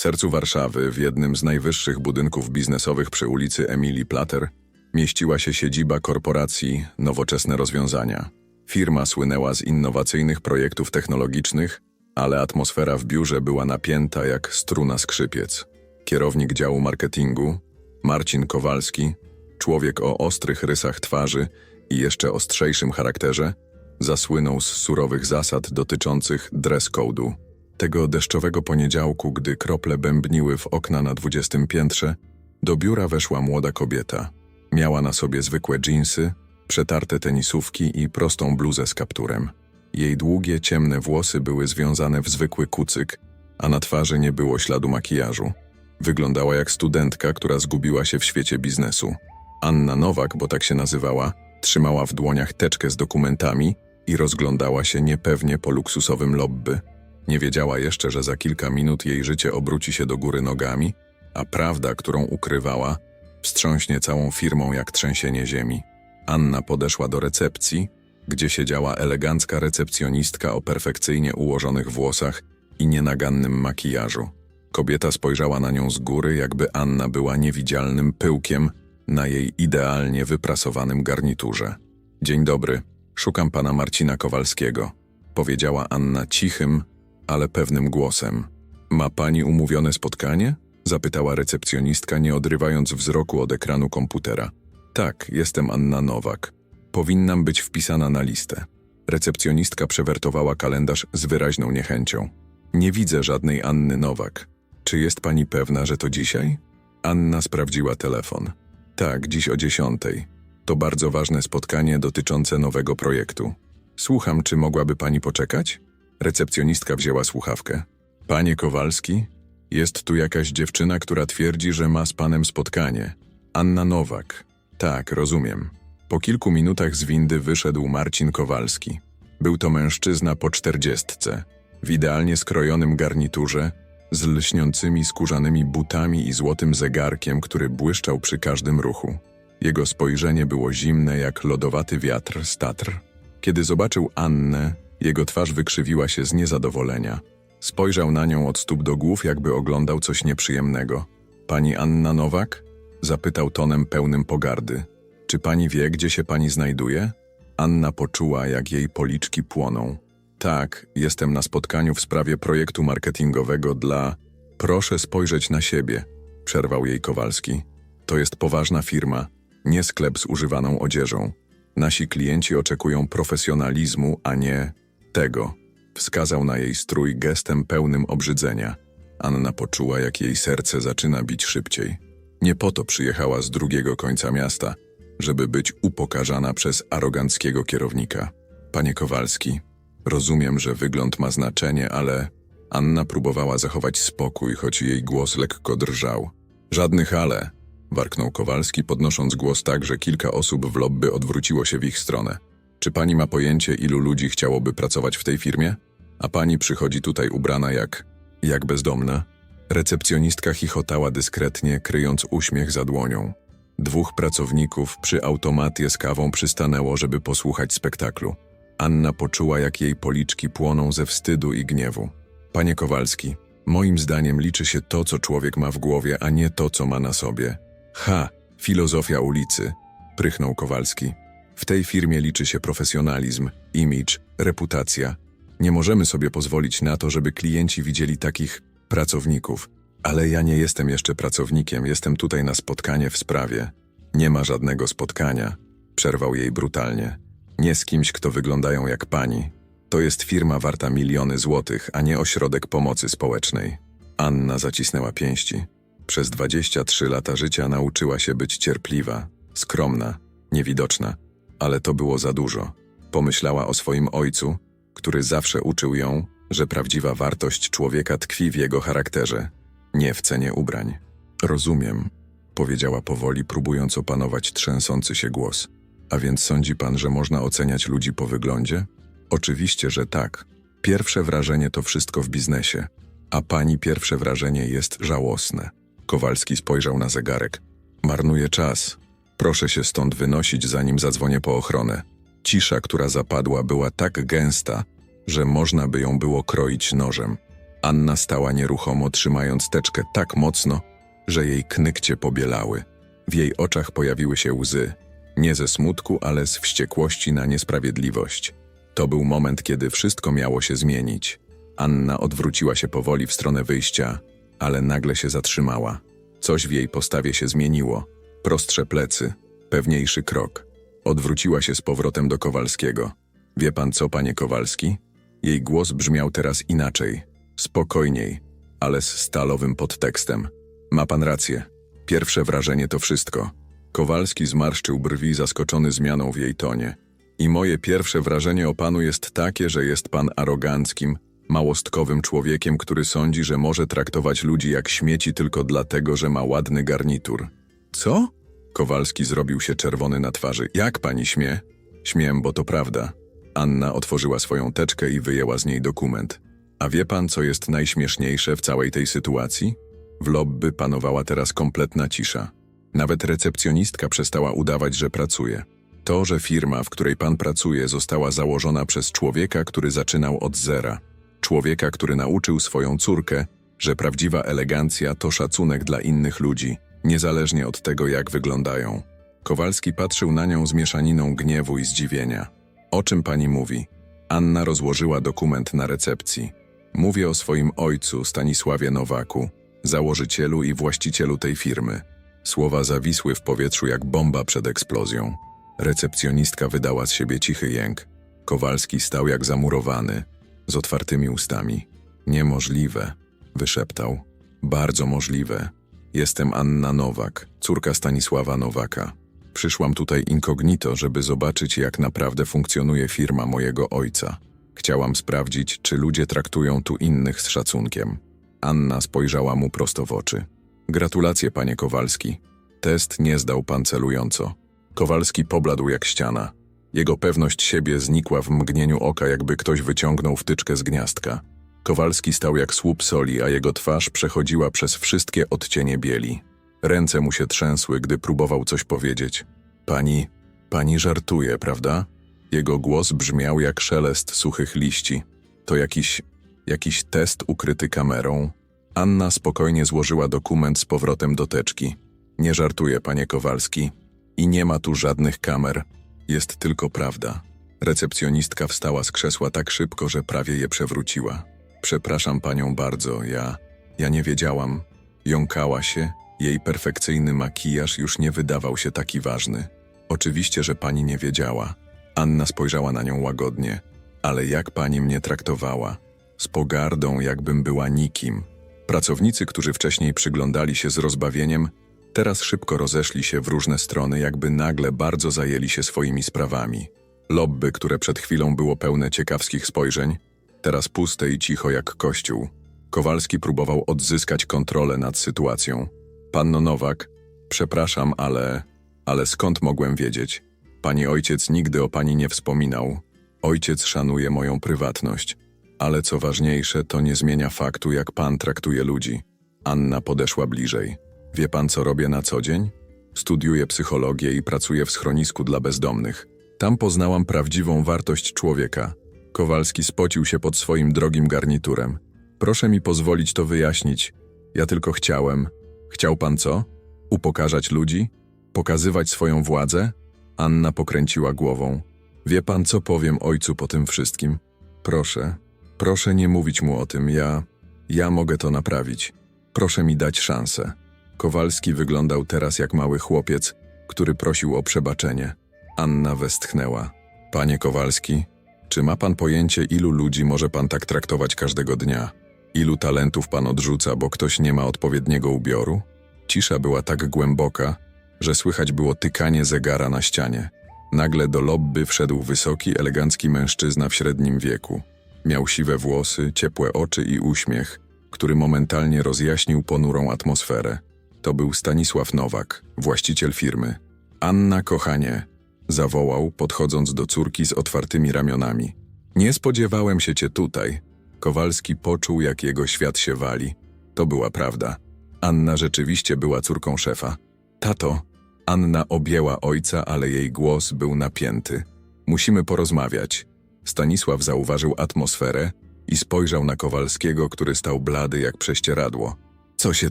W sercu Warszawy, w jednym z najwyższych budynków biznesowych przy ulicy Emilii Plater, mieściła się siedziba korporacji Nowoczesne Rozwiązania. Firma słynęła z innowacyjnych projektów technologicznych, ale atmosfera w biurze była napięta jak struna skrzypiec. Kierownik działu marketingu, Marcin Kowalski, człowiek o ostrych rysach twarzy i jeszcze ostrzejszym charakterze, zasłynął z surowych zasad dotyczących dress code'u. Tego deszczowego poniedziałku, gdy krople bębniły w okna na dwudziestym piętrze, do biura weszła młoda kobieta. Miała na sobie zwykłe dżinsy, przetarte tenisówki i prostą bluzę z kapturem. Jej długie, ciemne włosy były związane w zwykły kucyk, a na twarzy nie było śladu makijażu. Wyglądała jak studentka, która zgubiła się w świecie biznesu. Anna Nowak, bo tak się nazywała, trzymała w dłoniach teczkę z dokumentami i rozglądała się niepewnie po luksusowym lobby. Nie wiedziała jeszcze, że za kilka minut jej życie obróci się do góry nogami, a prawda, którą ukrywała, wstrząśnie całą firmą jak trzęsienie ziemi. Anna podeszła do recepcji, gdzie siedziała elegancka recepcjonistka o perfekcyjnie ułożonych włosach i nienagannym makijażu. Kobieta spojrzała na nią z góry, jakby Anna była niewidzialnym pyłkiem na jej idealnie wyprasowanym garniturze. Dzień dobry, szukam pana Marcina Kowalskiego, powiedziała Anna cichym, ale pewnym głosem. Ma pani umówione spotkanie? zapytała recepcjonistka, nie odrywając wzroku od ekranu komputera. Tak, jestem Anna Nowak. Powinnam być wpisana na listę. Recepcjonistka przewertowała kalendarz z wyraźną niechęcią. Nie widzę żadnej Anny Nowak. Czy jest pani pewna, że to dzisiaj? Anna sprawdziła telefon. Tak, dziś o dziesiątej. To bardzo ważne spotkanie dotyczące nowego projektu. Słucham, czy mogłaby pani poczekać? Recepcjonistka wzięła słuchawkę. Panie Kowalski, jest tu jakaś dziewczyna, która twierdzi, że ma z panem spotkanie. Anna Nowak. Tak, rozumiem. Po kilku minutach z windy wyszedł Marcin Kowalski. Był to mężczyzna po czterdziestce, w idealnie skrojonym garniturze, z lśniącymi skórzanymi butami i złotym zegarkiem, który błyszczał przy każdym ruchu. Jego spojrzenie było zimne jak lodowaty wiatr z Tatr. Kiedy zobaczył Annę, jego twarz wykrzywiła się z niezadowolenia. Spojrzał na nią od stóp do głów, jakby oglądał coś nieprzyjemnego. Pani Anna Nowak? Zapytał tonem pełnym pogardy. Czy pani wie, gdzie się pani znajduje? Anna poczuła, jak jej policzki płoną. Tak, jestem na spotkaniu w sprawie projektu marketingowego dla. Proszę spojrzeć na siebie, przerwał jej Kowalski. To jest poważna firma, nie sklep z używaną odzieżą. Nasi klienci oczekują profesjonalizmu, a nie tego. Wskazał na jej strój gestem pełnym obrzydzenia. Anna poczuła, jak jej serce zaczyna bić szybciej. Nie po to przyjechała z drugiego końca miasta, żeby być upokarzana przez aroganckiego kierownika. Panie Kowalski, rozumiem, że wygląd ma znaczenie, ale Anna próbowała zachować spokój, choć jej głos lekko drżał. Żadnych ale, warknął Kowalski, podnosząc głos tak, że kilka osób w lobby odwróciło się w ich stronę. Czy pani ma pojęcie, ilu ludzi chciałoby pracować w tej firmie? A pani przychodzi tutaj ubrana jak... jak bezdomna? Recepcjonistka chichotała dyskretnie, kryjąc uśmiech za dłonią. Dwóch pracowników przy automatie z kawą przystanęło, żeby posłuchać spektaklu. Anna poczuła, jak jej policzki płoną ze wstydu i gniewu. Panie Kowalski, moim zdaniem liczy się to, co człowiek ma w głowie, a nie to, co ma na sobie. Ha, filozofia ulicy, prychnął Kowalski. W tej firmie liczy się profesjonalizm, image, reputacja. Nie możemy sobie pozwolić na to, żeby klienci widzieli takich pracowników. Ale ja nie jestem jeszcze pracownikiem, jestem tutaj na spotkanie w sprawie. Nie ma żadnego spotkania, przerwał jej brutalnie. Nie z kimś, kto wyglądają jak pani. To jest firma warta miliony złotych, a nie ośrodek pomocy społecznej. Anna zacisnęła pięści. Przez 23 lata życia nauczyła się być cierpliwa, skromna, niewidoczna, ale to było za dużo. Pomyślała o swoim ojcu, który zawsze uczył ją, że prawdziwa wartość człowieka tkwi w jego charakterze, nie w cenie ubrań. Rozumiem, powiedziała powoli, próbując opanować trzęsący się głos. A więc sądzi pan, że można oceniać ludzi po wyglądzie? Oczywiście, że tak. Pierwsze wrażenie to wszystko w biznesie, a pani pierwsze wrażenie jest żałosne. Kowalski spojrzał na zegarek. Marnuje czas. Proszę się stąd wynosić, zanim zadzwonię po ochronę. Cisza, która zapadła, była tak gęsta, że można by ją było kroić nożem. Anna stała nieruchomo, trzymając teczkę tak mocno, że jej knykcie pobielały. W jej oczach pojawiły się łzy. Nie ze smutku, ale z wściekłości na niesprawiedliwość. To był moment, kiedy wszystko miało się zmienić. Anna odwróciła się powoli w stronę wyjścia, ale nagle się zatrzymała. Coś w jej postawie się zmieniło. Prostsze plecy, pewniejszy krok. Odwróciła się z powrotem do Kowalskiego. Wie pan co, panie Kowalski? Jej głos brzmiał teraz inaczej, spokojniej, ale z stalowym podtekstem. Ma pan rację. Pierwsze wrażenie to wszystko. Kowalski zmarszczył brwi zaskoczony zmianą w jej tonie. I moje pierwsze wrażenie o panu jest takie, że jest pan aroganckim, małostkowym człowiekiem, który sądzi, że może traktować ludzi jak śmieci tylko dlatego, że ma ładny garnitur. Co? Kowalski zrobił się czerwony na twarzy. Jak pani śmie? Śmiem, bo to prawda. Anna otworzyła swoją teczkę i wyjęła z niej dokument. A wie pan, co jest najśmieszniejsze w całej tej sytuacji? W lobby panowała teraz kompletna cisza. Nawet recepcjonistka przestała udawać, że pracuje. To, że firma, w której pan pracuje, została założona przez człowieka, który zaczynał od zera. Człowieka, który nauczył swoją córkę, że prawdziwa elegancja to szacunek dla innych ludzi, niezależnie od tego, jak wyglądają. Kowalski patrzył na nią z mieszaniną gniewu i zdziwienia. O czym pani mówi? Anna rozłożyła dokument na recepcji. Mówię o swoim ojcu, Stanisławie Nowaku, założycielu i właścicielu tej firmy. Słowa zawisły w powietrzu jak bomba przed eksplozją. Recepcjonistka wydała z siebie cichy jęk. Kowalski stał jak zamurowany, z otwartymi ustami. Niemożliwe, wyszeptał. Bardzo możliwe. Jestem Anna Nowak, córka Stanisława Nowaka. Przyszłam tutaj incognito, żeby zobaczyć, jak naprawdę funkcjonuje firma mojego ojca. Chciałam sprawdzić, czy ludzie traktują tu innych z szacunkiem. Anna spojrzała mu prosto w oczy. Gratulacje, panie Kowalski. Test nie zdał pan celująco. Kowalski pobladł jak ściana. Jego pewność siebie znikła w mgnieniu oka, jakby ktoś wyciągnął wtyczkę z gniazdka. Kowalski stał jak słup soli, a jego twarz przechodziła przez wszystkie odcienie bieli. Ręce mu się trzęsły, gdy próbował coś powiedzieć. Pani, pani żartuje, prawda? Jego głos brzmiał jak szelest suchych liści. To jakiś, jakiś test ukryty kamerą. Anna spokojnie złożyła dokument z powrotem do teczki. Nie żartuję, panie Kowalski. I nie ma tu żadnych kamer. Jest tylko prawda. Recepcjonistka wstała z krzesła tak szybko, że prawie je przewróciła. Przepraszam panią bardzo, ja. Ja nie wiedziałam. Jąkała się, jej perfekcyjny makijaż już nie wydawał się taki ważny. Oczywiście, że pani nie wiedziała. Anna spojrzała na nią łagodnie. Ale jak pani mnie traktowała? Z pogardą, jakbym była nikim. Pracownicy, którzy wcześniej przyglądali się z rozbawieniem, teraz szybko rozeszli się w różne strony, jakby nagle bardzo zajęli się swoimi sprawami. Lobby, które przed chwilą było pełne ciekawskich spojrzeń, teraz puste i cicho jak kościół. Kowalski próbował odzyskać kontrolę nad sytuacją. Panno Nowak, przepraszam, ale... Ale skąd mogłem wiedzieć? Pani ojciec nigdy o pani nie wspominał. Ojciec szanuje moją prywatność. Ale co ważniejsze, to nie zmienia faktu, jak pan traktuje ludzi. Anna podeszła bliżej. Wie pan, co robię na co dzień? Studiuję psychologię i pracuję w schronisku dla bezdomnych. Tam poznałam prawdziwą wartość człowieka. Kowalski spocił się pod swoim drogim garniturem. Proszę mi pozwolić to wyjaśnić. Ja tylko chciałem. Chciał pan co? Upokarzać ludzi? Pokazywać swoją władzę? Anna pokręciła głową. Wie pan, co powiem ojcu po tym wszystkim? Proszę, proszę nie mówić mu o tym. Ja, ja mogę to naprawić. Proszę mi dać szansę. Kowalski wyglądał teraz jak mały chłopiec, który prosił o przebaczenie. Anna westchnęła. Panie Kowalski, czy ma pan pojęcie, ilu ludzi może pan tak traktować każdego dnia? Ilu talentów pan odrzuca, bo ktoś nie ma odpowiedniego ubioru? Cisza była tak głęboka, że słychać było tykanie zegara na ścianie. Nagle do lobby wszedł wysoki, elegancki mężczyzna w średnim wieku. Miał siwe włosy, ciepłe oczy i uśmiech, który momentalnie rozjaśnił ponurą atmosferę. To był Stanisław Nowak, właściciel firmy. Anna, kochanie, zawołał, podchodząc do córki z otwartymi ramionami. Nie spodziewałem się cię tutaj. Kowalski poczuł, jak jego świat się wali. To była prawda. Anna rzeczywiście była córką szefa. Tato, Anna objęła ojca, ale jej głos był napięty. Musimy porozmawiać. Stanisław zauważył atmosferę i spojrzał na Kowalskiego, który stał blady jak prześcieradło. Co się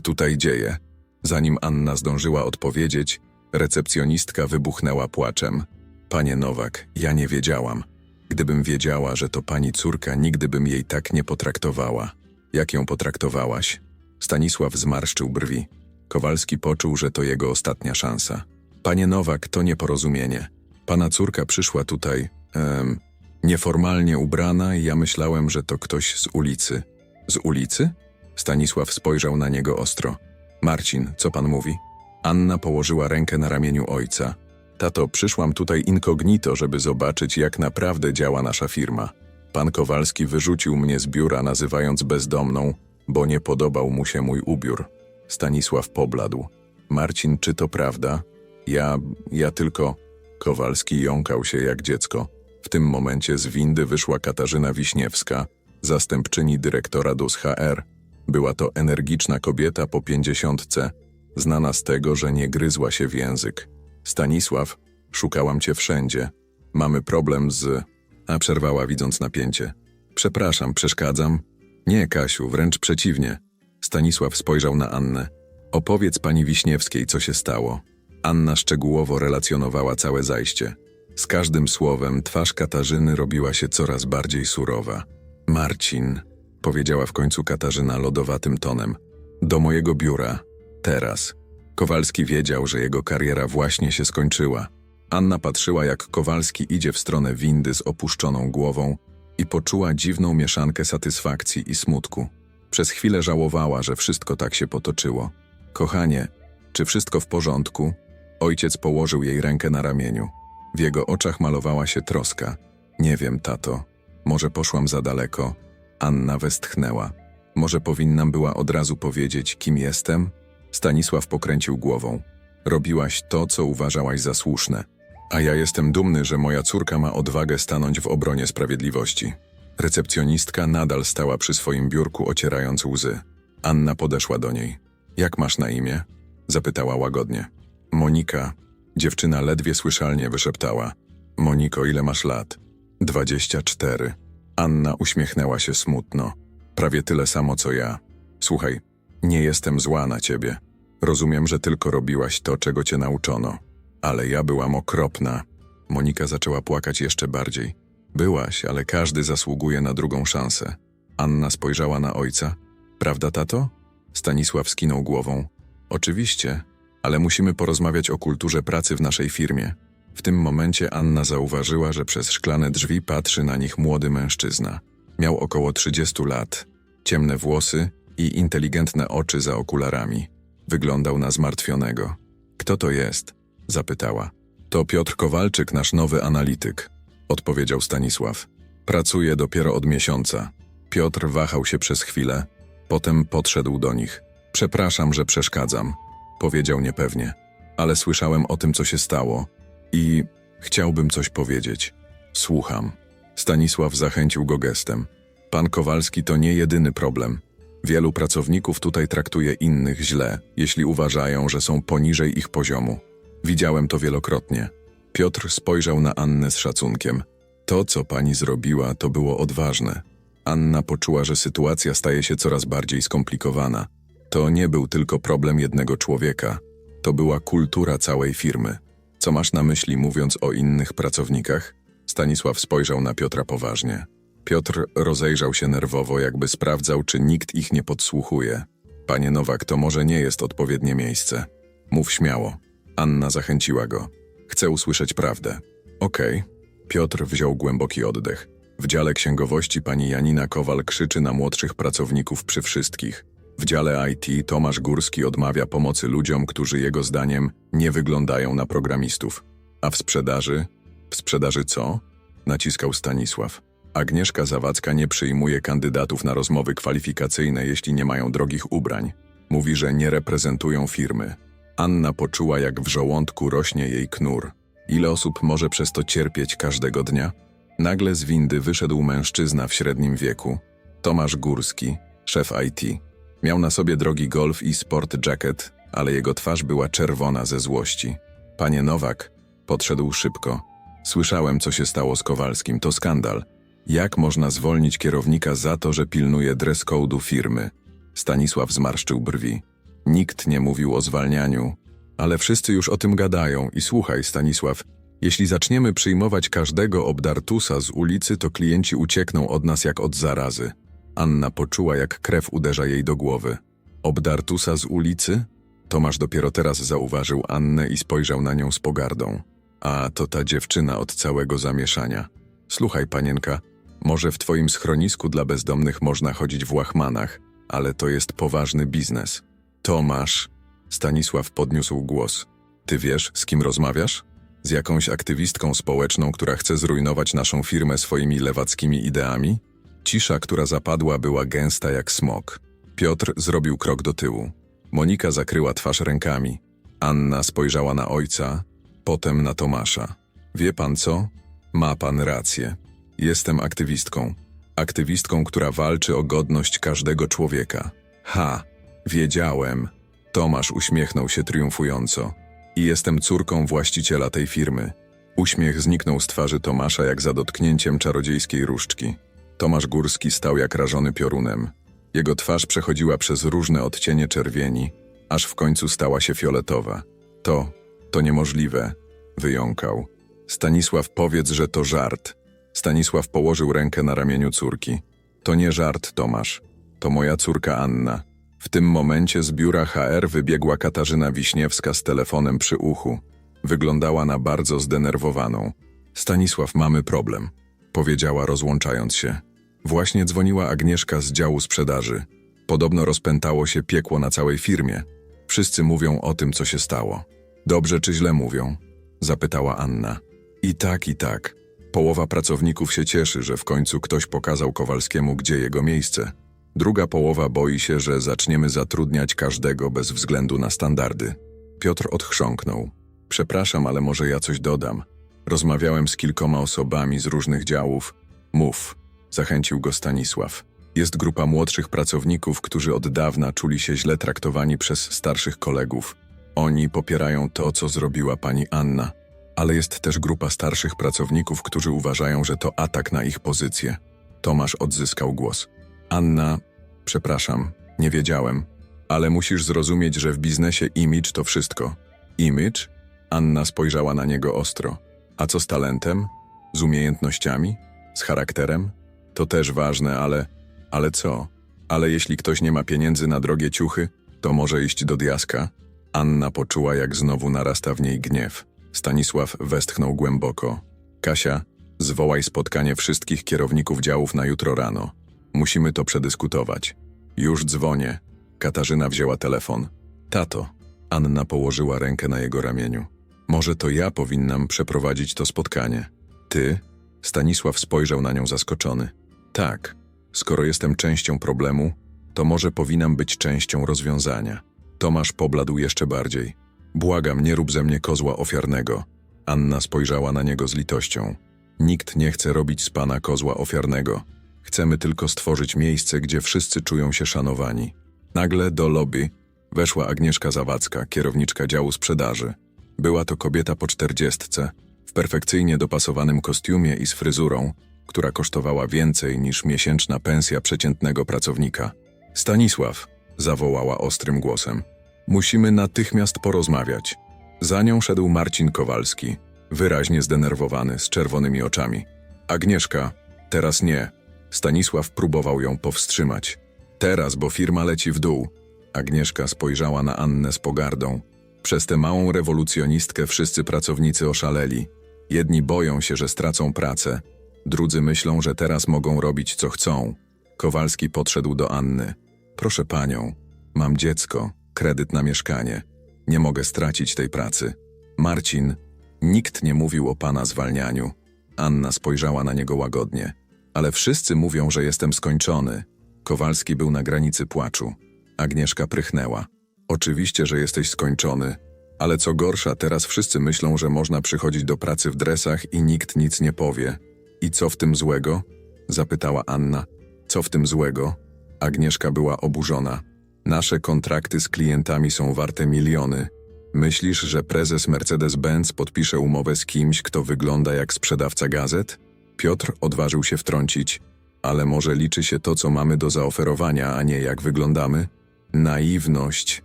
tutaj dzieje? Zanim Anna zdążyła odpowiedzieć, recepcjonistka wybuchnęła płaczem. Panie Nowak, ja nie wiedziałam. Gdybym wiedziała, że to pani córka, nigdy bym jej tak nie potraktowała. Jak ją potraktowałaś? Stanisław zmarszczył brwi. Kowalski poczuł, że to jego ostatnia szansa. Panie Nowak, to nieporozumienie. Pana córka przyszła tutaj, em, nieformalnie ubrana i ja myślałem, że to ktoś z ulicy. Z ulicy? Stanisław spojrzał na niego ostro. Marcin, co pan mówi? Anna położyła rękę na ramieniu ojca. Tato, przyszłam tutaj incognito, żeby zobaczyć, jak naprawdę działa nasza firma. Pan Kowalski wyrzucił mnie z biura, nazywając bezdomną, bo nie podobał mu się mój ubiór. Stanisław pobladł. Marcin, czy to prawda? Ja, ja tylko... Kowalski jąkał się jak dziecko. W tym momencie z windy wyszła Katarzyna Wiśniewska, zastępczyni dyrektora DUS HR. Była to energiczna kobieta po pięćdziesiątce, znana z tego, że nie gryzła się w język. Stanisław, szukałam cię wszędzie. Mamy problem z... A przerwała, widząc napięcie. Przepraszam, przeszkadzam? Nie, Kasiu, wręcz przeciwnie. Stanisław spojrzał na Annę. Opowiedz pani Wiśniewskiej, co się stało. Anna szczegółowo relacjonowała całe zajście. Z każdym słowem twarz Katarzyny robiła się coraz bardziej surowa. Marcin, powiedziała w końcu Katarzyna lodowatym tonem. Do mojego biura. Teraz. Kowalski wiedział, że jego kariera właśnie się skończyła. Anna patrzyła, jak Kowalski idzie w stronę windy z opuszczoną głową i poczuła dziwną mieszankę satysfakcji i smutku. Przez chwilę żałowała, że wszystko tak się potoczyło. Kochanie, czy wszystko w porządku? Ojciec położył jej rękę na ramieniu. W jego oczach malowała się troska. Nie wiem, tato. Może poszłam za daleko? Anna westchnęła. Może powinnam była od razu powiedzieć, kim jestem? Stanisław pokręcił głową. Robiłaś to, co uważałaś za słuszne. A ja jestem dumny, że moja córka ma odwagę stanąć w obronie sprawiedliwości. Recepcjonistka nadal stała przy swoim biurku, ocierając łzy. Anna podeszła do niej. Jak masz na imię? Zapytała łagodnie. Monika. Dziewczyna ledwie słyszalnie wyszeptała. Moniko, ile masz lat? Dwadzieścia cztery. Anna uśmiechnęła się smutno. Prawie tyle samo co ja. Słuchaj, nie jestem zła na ciebie. Rozumiem, że tylko robiłaś to, czego cię nauczono. Ale ja byłam okropna. Monika zaczęła płakać jeszcze bardziej. Byłaś, ale każdy zasługuje na drugą szansę. Anna spojrzała na ojca. Prawda, tato? Stanisław skinął głową. Oczywiście, ale musimy porozmawiać o kulturze pracy w naszej firmie. W tym momencie Anna zauważyła, że przez szklane drzwi patrzy na nich młody mężczyzna. Miał około 30 lat, ciemne włosy i inteligentne oczy za okularami. Wyglądał na zmartwionego. Kto to jest? zapytała. To Piotr Kowalczyk, nasz nowy analityk, odpowiedział Stanisław. Pracuje dopiero od miesiąca. Piotr wahał się przez chwilę, potem podszedł do nich. Przepraszam, że przeszkadzam, powiedział niepewnie, ale słyszałem o tym, co się stało i chciałbym coś powiedzieć. Słucham. Stanisław zachęcił go gestem. Pan Kowalski to nie jedyny problem. Wielu pracowników tutaj traktuje innych źle, jeśli uważają, że są poniżej ich poziomu. Widziałem to wielokrotnie. Piotr spojrzał na Annę z szacunkiem. To, co pani zrobiła, to było odważne. Anna poczuła, że sytuacja staje się coraz bardziej skomplikowana. To nie był tylko problem jednego człowieka. To była kultura całej firmy. Co masz na myśli, mówiąc o innych pracownikach? Stanisław spojrzał na Piotra poważnie. Piotr rozejrzał się nerwowo, jakby sprawdzał, czy nikt ich nie podsłuchuje. Panie Nowak, to może nie jest odpowiednie miejsce. Mów śmiało. Anna zachęciła go. Chcę usłyszeć prawdę. Okej. Piotr wziął głęboki oddech. W dziale księgowości pani Janina Kowal krzyczy na młodszych pracowników przy wszystkich. W dziale IT Tomasz Górski odmawia pomocy ludziom, którzy jego zdaniem nie wyglądają na programistów. A w sprzedaży? W sprzedaży co? Naciskał Stanisław. Agnieszka Zawadzka nie przyjmuje kandydatów na rozmowy kwalifikacyjne, jeśli nie mają drogich ubrań. Mówi, że nie reprezentują firmy. Anna poczuła, jak w żołądku rośnie jej knur. Ile osób może przez to cierpieć każdego dnia? Nagle z windy wyszedł mężczyzna w średnim wieku. Tomasz Górski, szef IT. Miał na sobie drogi golf i sport jacket, ale jego twarz była czerwona ze złości. Panie Nowak, podszedł szybko. Słyszałem, co się stało z Kowalskim, to skandal. Jak można zwolnić kierownika za to, że pilnuje dress code'u firmy? Stanisław zmarszczył brwi. Nikt nie mówił o zwalnianiu, ale wszyscy już o tym gadają i słuchaj, Stanisław, jeśli zaczniemy przyjmować każdego obdartusa z ulicy, to klienci uciekną od nas jak od zarazy. Anna poczuła, jak krew uderza jej do głowy. Obdartusa z ulicy? Tomasz dopiero teraz zauważył Annę i spojrzał na nią z pogardą. A to ta dziewczyna od całego zamieszania. Słuchaj, panienka, może w twoim schronisku dla bezdomnych można chodzić w łachmanach, ale to jest poważny biznes. Tomasz, Stanisław podniósł głos. Ty wiesz, z kim rozmawiasz? Z jakąś aktywistką społeczną, która chce zrujnować naszą firmę swoimi lewackimi ideami? Cisza, która zapadła, była gęsta jak smok. Piotr zrobił krok do tyłu. Monika zakryła twarz rękami. Anna spojrzała na ojca, potem na Tomasza. Wie pan co? Ma pan rację. Jestem aktywistką. Aktywistką, która walczy o godność każdego człowieka. Ha, wiedziałem. Tomasz uśmiechnął się triumfująco. I jestem córką właściciela tej firmy. Uśmiech zniknął z twarzy Tomasza jak za dotknięciem czarodziejskiej różdżki. Tomasz Górski stał jak rażony piorunem. Jego twarz przechodziła przez różne odcienie czerwieni, aż w końcu stała się fioletowa. To, to niemożliwe, wyjąkał. Stanisław, powiedz, że to żart. Stanisław położył rękę na ramieniu córki. To nie żart, Tomasz. To moja córka Anna. W tym momencie z biura HR wybiegła Katarzyna Wiśniewska z telefonem przy uchu. Wyglądała na bardzo zdenerwowaną. Stanisław, mamy problem, powiedziała rozłączając się. Właśnie dzwoniła Agnieszka z działu sprzedaży. Podobno rozpętało się piekło na całej firmie. Wszyscy mówią o tym, co się stało. Dobrze czy źle mówią? Zapytała Anna. I tak, i tak. Połowa pracowników się cieszy, że w końcu ktoś pokazał Kowalskiemu, gdzie jego miejsce. Druga połowa boi się, że zaczniemy zatrudniać każdego bez względu na standardy. Piotr odchrząknął. Przepraszam, ale może ja coś dodam. Rozmawiałem z kilkoma osobami z różnych działów. Mów, zachęcił go Stanisław. Jest grupa młodszych pracowników, którzy od dawna czuli się źle traktowani przez starszych kolegów. Oni popierają to, co zrobiła pani Anna. Ale jest też grupa starszych pracowników, którzy uważają, że to atak na ich pozycję. Tomasz odzyskał głos. Anna, przepraszam, nie wiedziałem, ale musisz zrozumieć, że w biznesie image to wszystko. Image? Anna spojrzała na niego ostro. A co z talentem? Z umiejętnościami? Z charakterem? To też ważne, ale... Ale co? Ale jeśli ktoś nie ma pieniędzy na drogie ciuchy, to może iść do diaska? Anna poczuła, jak znowu narasta w niej gniew. Stanisław westchnął głęboko. Kasia, zwołaj spotkanie wszystkich kierowników działów na jutro rano. Musimy to przedyskutować. Już dzwonię. Katarzyna wzięła telefon. Tato. Anna położyła rękę na jego ramieniu. Może to ja powinnam przeprowadzić to spotkanie. Ty? Stanisław spojrzał na nią zaskoczony. Tak. Skoro jestem częścią problemu, to może powinnam być częścią rozwiązania. Tomasz pobladł jeszcze bardziej. Błagam, nie rób ze mnie kozła ofiarnego. Anna spojrzała na niego z litością. Nikt nie chce robić z pana kozła ofiarnego. Chcemy tylko stworzyć miejsce, gdzie wszyscy czują się szanowani. Nagle do lobby weszła Agnieszka Zawadzka, kierowniczka działu sprzedaży. Była to kobieta po czterdziestce, w perfekcyjnie dopasowanym kostiumie i z fryzurą, która kosztowała więcej niż miesięczna pensja przeciętnego pracownika. Stanisław, zawołała ostrym głosem, musimy natychmiast porozmawiać. Za nią szedł Marcin Kowalski, wyraźnie zdenerwowany, z czerwonymi oczami. Agnieszka, teraz nie. Stanisław próbował ją powstrzymać. Teraz, bo firma leci w dół. Agnieszka spojrzała na Annę z pogardą. Przez tę małą rewolucjonistkę wszyscy pracownicy oszaleli. Jedni boją się, że stracą pracę, drudzy myślą, że teraz mogą robić co chcą. Kowalski podszedł do Anny. Proszę panią, mam dziecko, kredyt na mieszkanie. Nie mogę stracić tej pracy. Marcin, nikt nie mówił o pana zwalnianiu. Anna spojrzała na niego łagodnie. Ale wszyscy mówią, że jestem skończony. Kowalski był na granicy płaczu. Agnieszka prychnęła. Oczywiście, że jesteś skończony, ale co gorsza, teraz wszyscy myślą, że można przychodzić do pracy w dresach i nikt nic nie powie. I co w tym złego? Zapytała Anna. Co w tym złego? Agnieszka była oburzona. Nasze kontrakty z klientami są warte miliony. Myślisz, że prezes Mercedes-Benz podpisze umowę z kimś, kto wygląda jak sprzedawca gazet? Piotr odważył się wtrącić. Ale może liczy się to, co mamy do zaoferowania, a nie jak wyglądamy? Naiwność.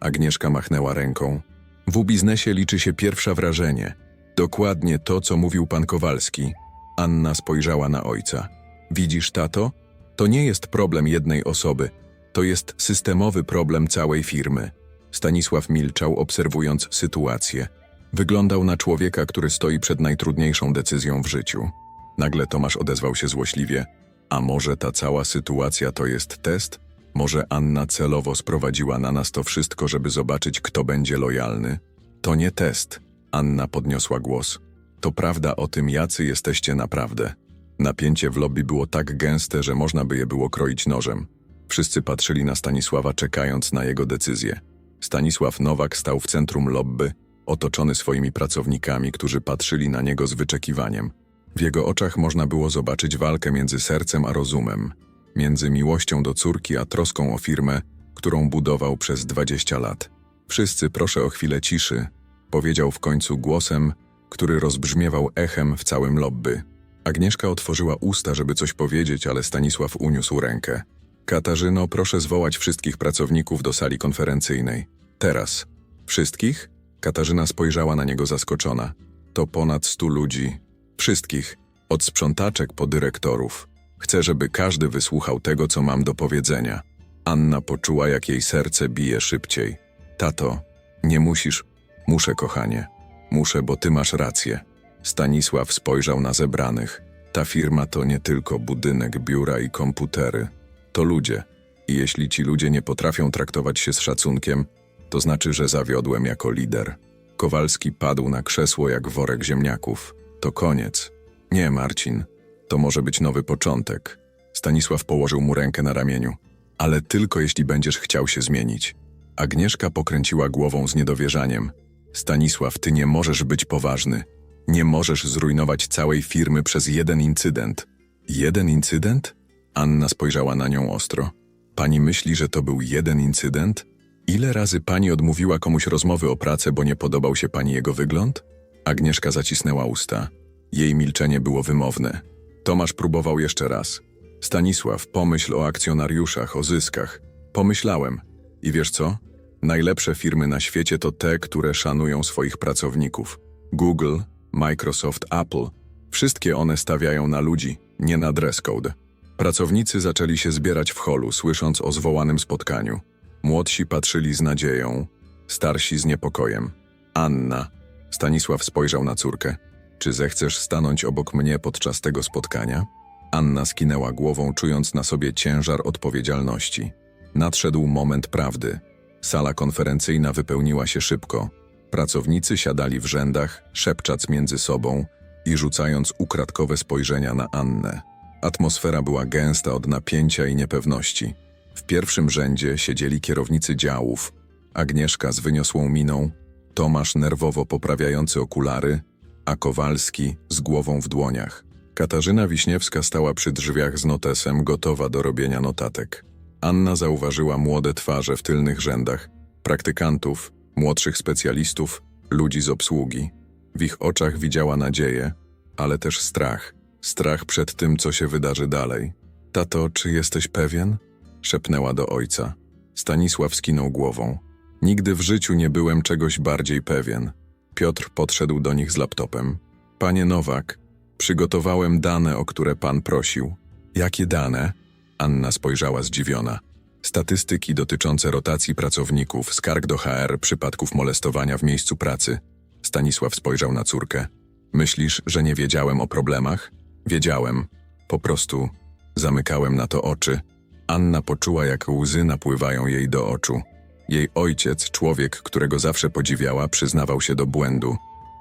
Agnieszka machnęła ręką. W biznesie liczy się pierwsze wrażenie. Dokładnie to, co mówił pan Kowalski. Anna spojrzała na ojca. Widzisz, tato? To nie jest problem jednej osoby. To jest systemowy problem całej firmy. Stanisław milczał, obserwując sytuację. Wyglądał na człowieka, który stoi przed najtrudniejszą decyzją w życiu. Nagle Tomasz odezwał się złośliwie. A może ta cała sytuacja to jest test? Może Anna celowo sprowadziła na nas to wszystko, żeby zobaczyć, kto będzie lojalny? To nie test. Anna podniosła głos. To prawda o tym, jacy jesteście naprawdę. Napięcie w lobby było tak gęste, że można by je było kroić nożem. Wszyscy patrzyli na Stanisława, czekając na jego decyzję. Stanisław Nowak stał w centrum lobby, otoczony swoimi pracownikami, którzy patrzyli na niego z wyczekiwaniem. W jego oczach można było zobaczyć walkę między sercem a rozumem, między miłością do córki a troską o firmę, którą budował przez 20 lat. Wszyscy proszę o chwilę ciszy, powiedział w końcu głosem, który rozbrzmiewał echem w całym lobby. Agnieszka otworzyła usta, żeby coś powiedzieć, ale Stanisław uniósł rękę. Katarzyno, proszę zwołać wszystkich pracowników do sali konferencyjnej. Teraz. Wszystkich? Katarzyna spojrzała na niego zaskoczona. To ponad stu ludzi. Wszystkich. Od sprzątaczek po dyrektorów. Chcę, żeby każdy wysłuchał tego, co mam do powiedzenia. Anna poczuła, jak jej serce bije szybciej. Tato, nie musisz. Muszę, kochanie. Muszę, bo ty masz rację. Stanisław spojrzał na zebranych. Ta firma to nie tylko budynek, biura i komputery. To ludzie. I jeśli ci ludzie nie potrafią traktować się z szacunkiem, to znaczy, że zawiodłem jako lider. Kowalski padł na krzesło jak worek ziemniaków. To koniec. Nie, Marcin. To może być nowy początek. Stanisław położył mu rękę na ramieniu. Ale tylko jeśli będziesz chciał się zmienić. Agnieszka pokręciła głową z niedowierzaniem. Stanisław, ty nie możesz być poważny. Nie możesz zrujnować całej firmy przez jeden incydent. Jeden incydent? Anna spojrzała na nią ostro. Pani myśli, że to był jeden incydent? Ile razy pani odmówiła komuś rozmowy o pracę, bo nie podobał się pani jego wygląd? Agnieszka zacisnęła usta. Jej milczenie było wymowne. Tomasz próbował jeszcze raz. Stanisław, pomyśl o akcjonariuszach, o zyskach. Pomyślałem. I wiesz co? Najlepsze firmy na świecie to te, które szanują swoich pracowników. Google, Microsoft, Apple. Wszystkie one stawiają na ludzi, nie na dress code. Pracownicy zaczęli się zbierać w holu, słysząc o zwołanym spotkaniu. Młodsi patrzyli z nadzieją, starsi z niepokojem. Anna. Stanisław spojrzał na córkę. Czy zechcesz stanąć obok mnie podczas tego spotkania? Anna skinęła głową, czując na sobie ciężar odpowiedzialności. Nadszedł moment prawdy. Sala konferencyjna wypełniła się szybko. Pracownicy siadali w rzędach, szepcząc między sobą i rzucając ukradkowe spojrzenia na Annę. Atmosfera była gęsta od napięcia i niepewności. W pierwszym rzędzie siedzieli kierownicy działów, Agnieszka z wyniosłą miną, Tomasz nerwowo poprawiający okulary, a Kowalski z głową w dłoniach. Katarzyna Wiśniewska stała przy drzwiach z notesem, gotowa do robienia notatek. Anna zauważyła młode twarze w tylnych rzędach, praktykantów, młodszych specjalistów, ludzi z obsługi. W ich oczach widziała nadzieję, ale też strach. Strach przed tym, co się wydarzy dalej. Tato, czy jesteś pewien? szepnęła do ojca. Stanisław skinął głową. Nigdy w życiu nie byłem czegoś bardziej pewien. Piotr podszedł do nich z laptopem. Panie Nowak, przygotowałem dane, o które pan prosił. Jakie dane? Anna spojrzała zdziwiona. Statystyki dotyczące rotacji pracowników, skarg do HR, przypadków molestowania w miejscu pracy. Stanisław spojrzał na córkę. Myślisz, że nie wiedziałem o problemach? Wiedziałem. Po prostu zamykałem na to oczy. Anna poczuła, jak łzy napływają jej do oczu. Jej ojciec, człowiek, którego zawsze podziwiała, przyznawał się do błędu.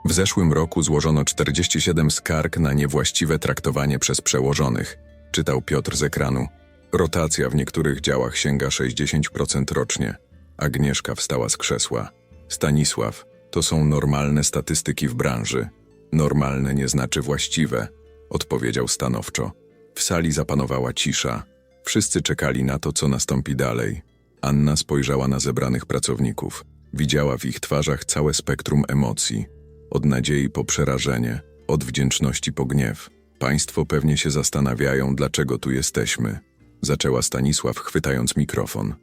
W zeszłym roku złożono 47 skarg na niewłaściwe traktowanie przez przełożonych, czytał Piotr z ekranu. Rotacja w niektórych działach sięga 60% rocznie. Agnieszka wstała z krzesła. Stanisław, to są normalne statystyki w branży. Normalne nie znaczy właściwe, odpowiedział stanowczo. W sali zapanowała cisza. Wszyscy czekali na to, co nastąpi dalej. Anna spojrzała na zebranych pracowników. Widziała w ich twarzach całe spektrum emocji. Od nadziei po przerażenie, od wdzięczności po gniew. Państwo pewnie się zastanawiają, dlaczego tu jesteśmy. Zaczęła Stanisław, chwytając mikrofon.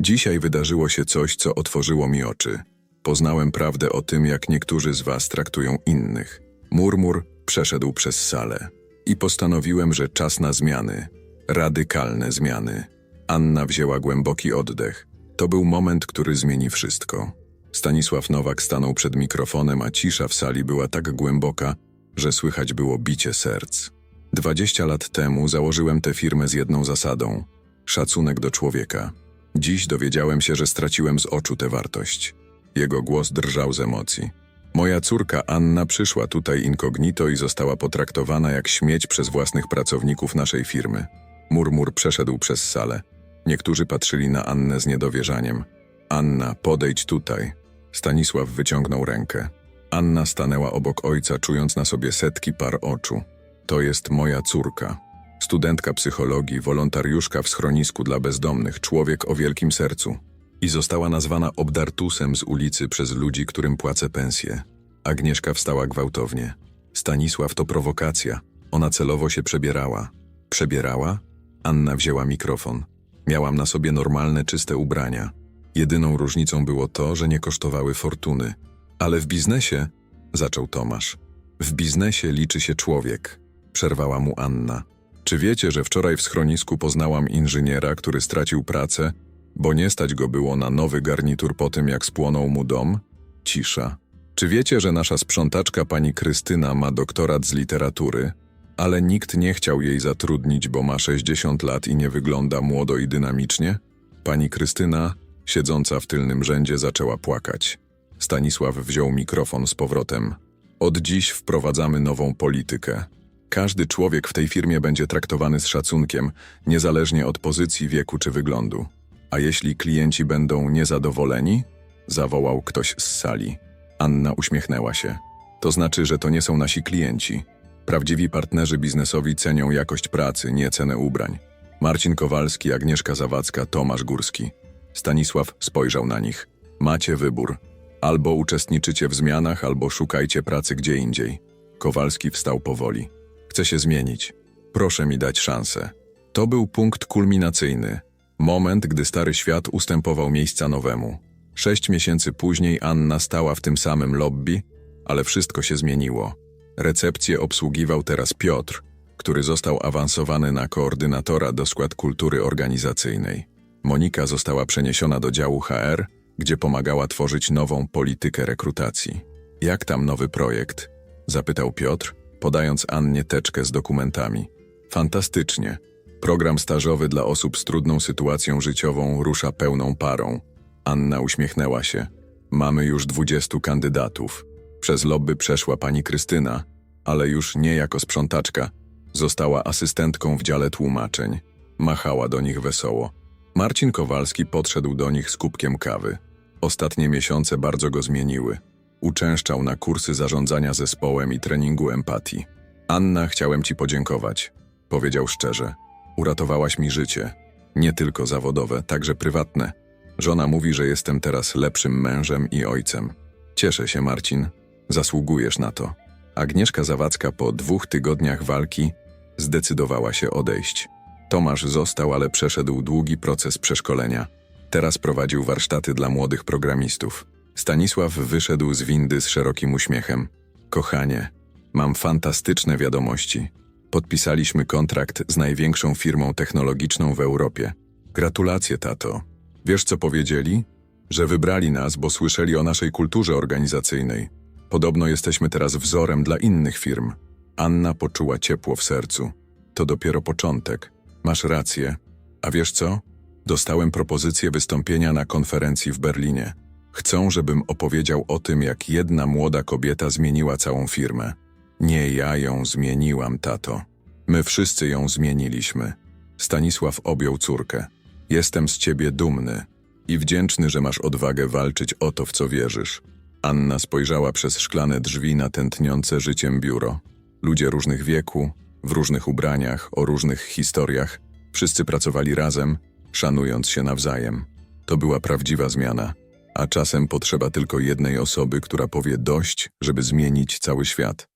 Dzisiaj wydarzyło się coś, co otworzyło mi oczy. Poznałem prawdę o tym, jak niektórzy z was traktują innych. Murmur przeszedł przez salę. I postanowiłem, że czas na zmiany. Radykalne zmiany. Anna wzięła głęboki oddech. To był moment, który zmieni wszystko. Stanisław Nowak stanął przed mikrofonem, a cisza w sali była tak głęboka, że słychać było bicie serc. Dwadzieścia lat temu założyłem tę firmę z jedną zasadą szacunek do człowieka. Dziś dowiedziałem się, że straciłem z oczu tę wartość. Jego głos drżał z emocji. Moja córka Anna przyszła tutaj incognito i została potraktowana jak śmieć przez własnych pracowników naszej firmy. Murmur przeszedł przez salę. Niektórzy patrzyli na Annę z niedowierzaniem. Anna, podejdź tutaj. Stanisław wyciągnął rękę. Anna stanęła obok ojca, czując na sobie setki par oczu. To jest moja córka. Studentka psychologii, wolontariuszka w schronisku dla bezdomnych, człowiek o wielkim sercu. I została nazwana obdartusem z ulicy przez ludzi, którym płacę pensję. Agnieszka wstała gwałtownie. Stanisław to prowokacja. Ona celowo się przebierała. Przebierała? Anna wzięła mikrofon. Miałam na sobie normalne, czyste ubrania. Jedyną różnicą było to, że nie kosztowały fortuny. Ale w biznesie, zaczął Tomasz. W biznesie liczy się człowiek, przerwała mu Anna. Czy wiecie, że wczoraj w schronisku poznałam inżyniera, który stracił pracę, bo nie stać go było na nowy garnitur po tym, jak spłonął mu dom? Cisza. Czy wiecie, że nasza sprzątaczka pani Krystyna ma doktorat z literatury, ale nikt nie chciał jej zatrudnić, bo ma 60 lat i nie wygląda młodo i dynamicznie? Pani Krystyna, siedząca w tylnym rzędzie, zaczęła płakać. Stanisław wziął mikrofon z powrotem. Od dziś wprowadzamy nową politykę. Każdy człowiek w tej firmie będzie traktowany z szacunkiem, niezależnie od pozycji, wieku czy wyglądu. A jeśli klienci będą niezadowoleni? Zawołał ktoś z sali. Anna uśmiechnęła się. To znaczy, że to nie są nasi klienci. Prawdziwi partnerzy biznesowi cenią jakość pracy, nie cenę ubrań. Marcin Kowalski, Agnieszka Zawadzka, Tomasz Górski. Stanisław spojrzał na nich. Macie wybór. Albo uczestniczycie w zmianach, albo szukajcie pracy gdzie indziej. Kowalski wstał powoli. Chcę się zmienić. Proszę mi dać szansę. To był punkt kulminacyjny. Moment, gdy stary świat ustępował miejsca nowemu. Sześć miesięcy później Anna stała w tym samym lobby, ale wszystko się zmieniło. Recepcję obsługiwał teraz Piotr, który został awansowany na koordynatora do skład kultury organizacyjnej. Monika została przeniesiona do działu HR, gdzie pomagała tworzyć nową politykę rekrutacji. Jak tam nowy projekt? Zapytał Piotr, podając Annie teczkę z dokumentami. Fantastycznie. Program stażowy dla osób z trudną sytuacją życiową rusza pełną parą. Anna uśmiechnęła się. Mamy już dwudziestu kandydatów. Przez lobby przeszła pani Krystyna, ale już nie jako sprzątaczka. Została asystentką w dziale tłumaczeń. Machała do nich wesoło. Marcin Kowalski podszedł do nich z kubkiem kawy. Ostatnie miesiące bardzo go zmieniły. Uczęszczał na kursy zarządzania zespołem i treningu empatii. Anna, chciałem ci podziękować. Powiedział szczerze. Uratowałaś mi życie. Nie tylko zawodowe, także prywatne. Żona mówi, że jestem teraz lepszym mężem i ojcem. Cieszę się, Marcin. Zasługujesz na to. Agnieszka Zawadzka po dwóch tygodniach walki zdecydowała się odejść. Tomasz został, ale przeszedł długi proces przeszkolenia. Teraz prowadził warsztaty dla młodych programistów. Stanisław wyszedł z windy z szerokim uśmiechem. Kochanie, mam fantastyczne wiadomości. Podpisaliśmy kontrakt z największą firmą technologiczną w Europie. Gratulacje, tato. Wiesz, co powiedzieli? Że wybrali nas, bo słyszeli o naszej kulturze organizacyjnej. Podobno jesteśmy teraz wzorem dla innych firm. Anna poczuła ciepło w sercu. To dopiero początek. Masz rację. A wiesz co? Dostałem propozycję wystąpienia na konferencji w Berlinie. Chcą, żebym opowiedział o tym, jak jedna młoda kobieta zmieniła całą firmę. Nie ja ją zmieniłam, tato. My wszyscy ją zmieniliśmy. Stanisław objął córkę. Jestem z ciebie dumny i wdzięczny, że masz odwagę walczyć o to, w co wierzysz. Anna spojrzała przez szklane drzwi na tętniące życiem biuro. Ludzie różnych wieku, w różnych ubraniach, o różnych historiach. Wszyscy pracowali razem, szanując się nawzajem. To była prawdziwa zmiana, a czasem potrzeba tylko jednej osoby, która powie dość, żeby zmienić cały świat.